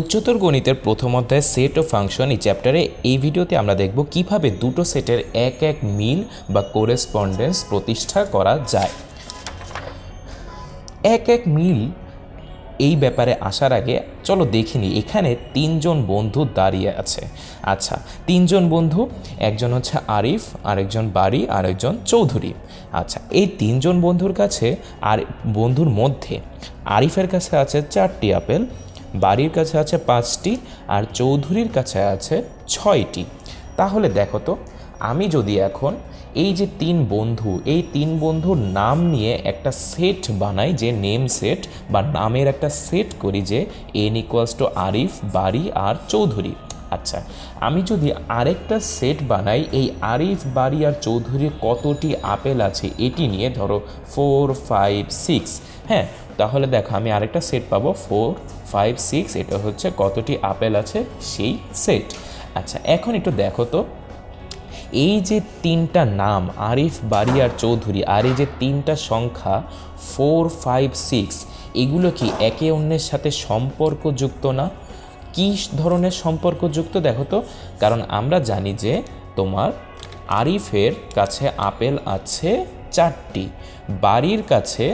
উচ্চতর গণিতের প্রথম অধ্যায় সেট ও ফাংশন এই চ্যাপ্টারে এই ভিডিওতে আমরা দেখব কীভাবে দুটো সেটের এক এক মিল বা কোরেসপন্ডেন্স প্রতিষ্ঠা করা যায়। এক এক মিল এই ব্যাপারে আসার আগে চলো দেখিনি এখানে তিনজন বন্ধু দাঁড়িয়ে আছে। আচ্ছা তিনজন বন্ধু, একজন হচ্ছে আরিফ, আরেকজন বাড়ি আরেকজন চৌধুরী। আচ্ছা এই তিনজন বন্ধুর কাছে আর বন্ধুর মধ্যে আরিফের কাছে আছে চারটি আপেল বাড়ির কাছে আছে পাঁচটি আর চৌধুরীর কাছে আছে ছয়টি। তাহলে দেখো তো, আমি যদি এখন এই যে তিন বন্ধু, এই তিন বন্ধুর নাম নিয়ে একটা সেট বানাই, যে নেম সেট বা নামের একটা সেট করি যে এন ইকুয়ালস টু আরিফ বাড়ি আর চৌধুরী। আচ্ছা আমি যদি আরেকটা সেট বানাই, এই আরিফ বাড়ি আর চৌধুরীর কতটি আপেল আছে এটি নিয়ে ধরো ফোর ফাইভ সিক্স হ্যাঁ তাহলে দেখো, আমি আরেকটা সেট পাবো ফোর ফাইভ সিক্স এটা হচ্ছে কতটি আপেল আছে, সেই সেট আচ্ছা এখন একটু দেখো তো, এই যে তিনটা নাম, আরিফ বাড়ি আর চৌধুরী, আর এই যে তিনটা সংখ্যা ফোর ফাইভ সিক্স এগুলো কি একে অন্যের সাথে সম্পর্কযুক্ত না? কী ধরনের সম্পর্কযুক্ত দেখো তো, কারণ আমরা জানি যে তোমার আরিফের কাছে আপেল আছে চারটি বাড়ির কাছে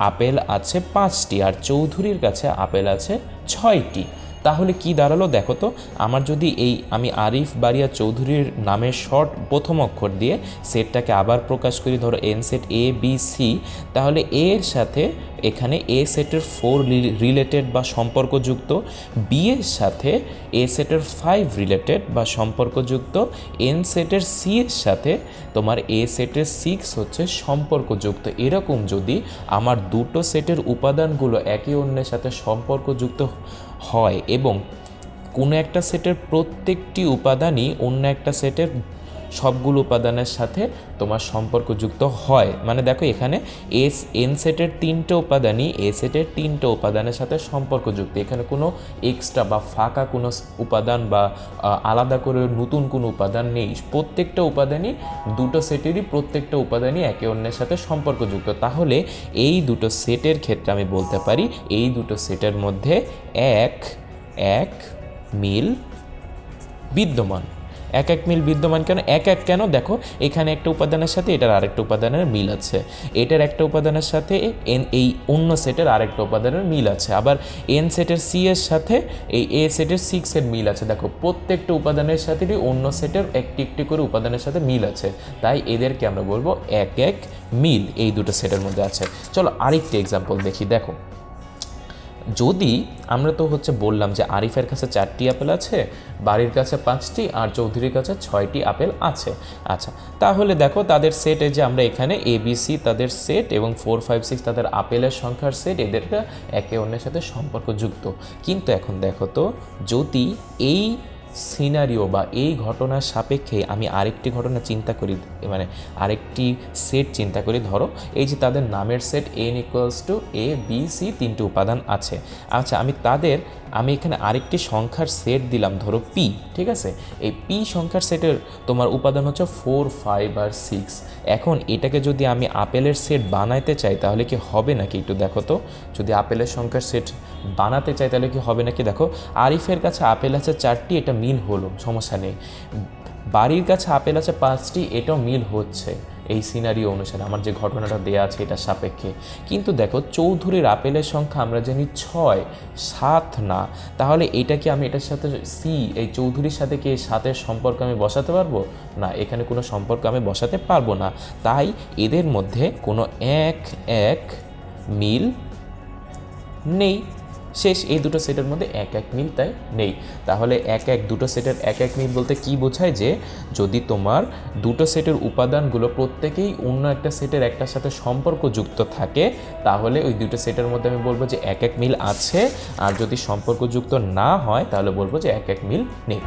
আপেল আছে পাঁচটি আর চৌধুরীর কাছে আপেল আছে ছয়টি। তাহলে কি দাঁড়াল? দেখো তো, আমার যদি এই আমি আরিফ বাড়িয়া চৌধুরীর নামের শর্ট প্রথম অক্ষর দিয়ে সেটটাকে আবার প্রকাশ করি, ধরো N set A B C তাহলে এর সাথে এখানে এ সেটের ফোর রিলেটেড বা সম্পর্কযুক্ত বি এর সাথে এ সেটের ফাইভ রিলেটেড বা সম্পর্কযুক্ত এন সেটের সি এর সাথে তোমার এ সেটের সিক্স হচ্ছে সম্পর্কযুক্ত। এরকম যদি আমার দুটো সেটের উপাদানগুলো একে অন্যের সাথে সম্পর্কযুক্ত হয় এবং কোনো একটা সেটের প্রত্যেকটি উপাদানই অন্য একটা সেটের সবগুলো উপাদানের সাথে তোমার সম্পর্কযুক্ত হয়। মানে দেখো এখানে এস এন সেটের তিনটে উপাদানই এ সেটের তিনটে উপাদানের সাথে সম্পর্কযুক্ত। এখানে কোনো এক্সট্রা বা ফাঁকা কোনো উপাদান বা আলাদা করে নতুন কোনো উপাদান নেই। প্রত্যেকটা উপাদানই দুটো সেটেরই প্রত্যেকটা উপাদানই একে অন্যের সাথে সম্পর্কযুক্ত। তাহলে এই দুটো সেটের ক্ষেত্রে আমি বলতে পারি, এই দুটো সেটের মধ্যে এক এক মিল বিদ্যমান। এক এক মিল বিদ্যমান কেন? এক এক কেন? দেখো, এখানে একটা উপাদানের সাথে এটার আরেকটা উপাদানের মিল আছে। এটার একটা উপাদানের সাথে এন, এই অন্য সেটের আরেকটা উপাদানের মিল আছে। আবার এন সেটের সি এর সাথে এই এ সেটের সিক্স সিক্সের মিল আছে। দেখো, প্রত্যেকটা উপাদানের সাথেই অন্য সেটের একটি একটি করে উপাদানের সাথে মিল আছে। তাই এদেরকে আমরা বলব এক এক মিল এই দুটো সেটের মধ্যে আছে। চলো আরেকটি এক্সাম্পল দেখি। দেখো যদি আমরা তো হচ্ছে বললাম যে আরিফের কাছে চারটি আপেল আছে, বাড়ির কাছে পাঁচটি আর চৌধুরীর কাছে ছয়টি আপেল আছে। আচ্ছা তাহলে দেখো তাদের সেটে যে আমরা এখানে এবিসি তাদের সেট এবং ফোর ফাইভ সিক্স তাদের আপেলের সংখ্যার সেট এদেরটা একে অন্যের সাথে সম্পর্কযুক্ত। কিন্তু এখন দেখো তো, যদি এই সিনারিও বা এই ঘটনার সাপেক্ষে আমি আরেকটি ঘটনা চিন্তা করি মানে আরেকটি সেট চিন্তা করি। ধরো, এই যে তাদের নামের set N equals to A B C তিনটি উপাদান আছে। আচ্ছা আমি তাদের, আমি এখানে আরেকটি সংখ্যার সেট দিলাম, ধরো পি ঠিক আছে? এই পি সংখ্যার সেটের তোমার উপাদান হচ্ছে ফোর ফাইভ আর সিক্স এখন এটাকে যদি আমি আপেলের সেট বানাইতে চাই, তাহলে কি হবে নাকি? একটু দেখো তো। যদি আপেলের সংখ্যার সেট বানাতে চাই, তাহলে কি হবে নাকি? দেখো, আরিফের কাছে আপেল আছে চারটি, এটা মিল হলো, সমস্যা নেই। বাড়ির কাছে আপেল আছে পাঁচটি, এটাও মিল হচ্ছে এই সিনারিও অনুসারে। আমার যে ঘটনাটা দেয়া আছে এটা সাপেক্ষে। কিন্তু দেখো, চৌধুরীর আপেলের সংখ্যা আমরা জানি ছয়, সাত না। তাহলে এটা কি আমি এটার সাথে সি, এই চৌধুরীর সাথে কি সাতের সম্পর্ক আমি বসাতে পারব? না, এখানে কোনো সম্পর্ক আমি বসাতে পারব না। তাই এদের মধ্যে কোনো এক এক মিল নেই। শেষ এই দুটো সেটের মধ্যে এক এক মিল তাই নেই। তাহলে এক এক দুটো সেটের এক এক মিল বলতে কি বোঝায় যে যদি তোমার দুটো সেটের উপাদানগুলো প্রত্যেকেই অন্য একটা সেটের একটার সাথে সম্পর্কযুক্ত থাকে, তাহলে ওই দুটো সেটের মধ্যে আমি বলব যে এক এক মিল আছে। আর যদি সম্পর্কযুক্ত না হয়, তাহলে বলব যে এক এক মিল নেই।